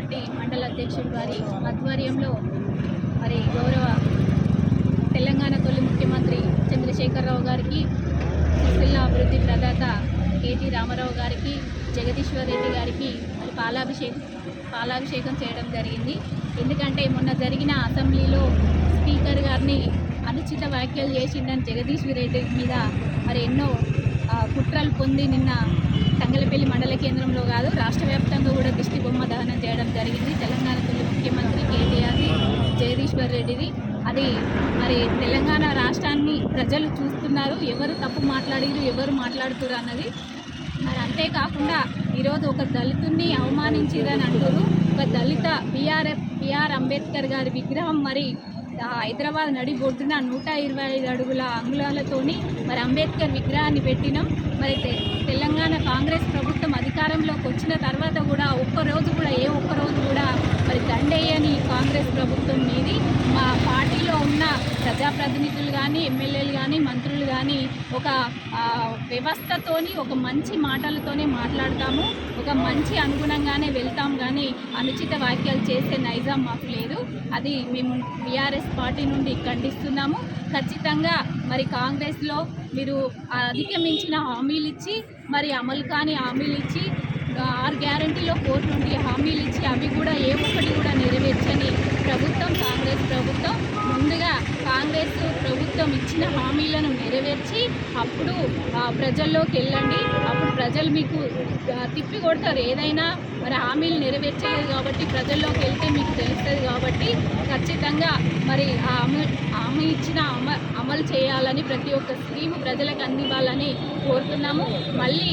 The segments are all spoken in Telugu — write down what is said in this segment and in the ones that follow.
పార్టీ మండల అధ్యక్షుడు వారి ఆధ్వర్యంలో మరి గౌరవ తెలంగాణ తొలి ముఖ్యమంత్రి చంద్రశేఖరరావు గారికి సుశీల అభివృద్ధి ప్రదాత కేటీ రామారావు గారికి జగదీశ్వర్ రెడ్డి గారికి మరి పాలాభిషేకం పాలాభిషేకం చేయడం జరిగింది. ఎందుకంటే మొన్న జరిగిన అసెంబ్లీలో స్పీకర్ గారిని అనుచిత వ్యాఖ్యలు చేసిండని జగదీశ్వర్ రెడ్డి మీద మరి ఎన్నో కుట్రలు పొంది నిన్న తంగలపల్లి మండల కేంద్రంలో కాదు రాష్ట్ర వ్యాప్తంగా కూడా దిష్టి బొమ్మ దహనం చేయడం జరిగింది. తెలంగాణ తొలి ముఖ్యమంత్రి కేటీఆర్ది జగదీశ్వర్ రెడ్డిది. అది మరి తెలంగాణ రాష్ట్రాన్ని ప్రజలు చూస్తున్నారు. ఎవరు తప్పు మాట్లాడిరు ఎవరు మాట్లాడుతురు అన్నది మరి అంతేకాకుండా ఈరోజు ఒక దళితుడిని అవమానించిరని అంటారు ఒక దళిత బిఆర్ఎఫ్ బిఆర్ అంబేద్కర్ గారి విగ్రహం మరి హైదరాబాద్ నడిబొడ్డున నూట ఇరవై ఐదు అడుగుల అంగుళాలతోని మరి అంబేద్కర్ విగ్రహాన్ని పెట్టినాం. మరి తె- తెలంగాణ కాంగ్రెస్ ప్రభుత్వం అధికారంలోకి వచ్చిన తర్వాత కూడా ఒక్క రోజు కూడా ఏ ఒక్క రోజు కూడా మరి దండేయని కాంగ్రెస్ ప్రభుత్వం మీది. మా పార్టీలో ఉన్న ప్రజాప్రతినిధులు కానీ ఎమ్మెల్యేలు కానీ మంత్రులు కానీ ఒక వ్యవస్థతోని ఒక మంచి మాటలతోనే మాట్లాడతాము. ఒక మంచి అనుగుణంగానే వెళ్తాం కానీ అనుచిత వ్యాఖ్యలు చేసే నైజాం మాకు లేదు. అది మేము బీఆర్ఎస్ పార్టీ నుండి ఖండిస్తున్నాము. ఖచ్చితంగా మరి కాంగ్రెస్లో మీరు అధిగమించిన హామీలు ఇచ్చి మరి అమలు కాని హామీలు ఇచ్చి ఆరు గ్యారంటీలో కోర్టు నుండి హామీలు ఇచ్చి అవి కూడా ఏ ఒక్కటి కూడా నెరవేర్చని ప్రభుత్వం కాంగ్రెస్ ప్రభుత్వం. ముందుగా కాంగ్రెస్ ప్రభుత్వం ఇచ్చిన హామీలను నెరవేర్చి అప్పుడు ఆ, ప్రజల్లోకి వెళ్ళండి. అప్పుడు ప్రజలు మీకు తిప్పి కొడతారు. ఏదైనా మరి హామీలు నెరవేర్చలేదు కాబట్టి ప్రజల్లోకి వెళ్తే మీకు తెలుస్తుంది కాబట్టి ఖచ్చితంగా మరి ఆ హామీ హామీ ఇచ్చిన అమ అమలు చేయాలని ప్రతి ఒక్క స్కీమ్ ప్రజలకు అందివ్వాలని కోరుతున్నాము. మళ్ళీ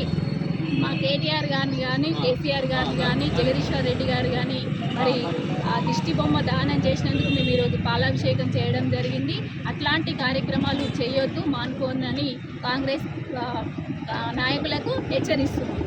మా కేటీఆర్ గారిని కానీ కేసీఆర్ గారిని కానీ జగదీశ్వర్ రెడ్డి గారు కానీ మరి ఆ దిష్టి బొమ్మ దానం చేసినందుకు మేము ఈరోజు పాలాభిషేకం చేయడం జరిగింది. అట్లాంటి కార్యక్రమాలు చేయొద్దు మానుకోందని కాంగ్రెస్ నాయకులకు హెచ్చరిస్తున్నాం.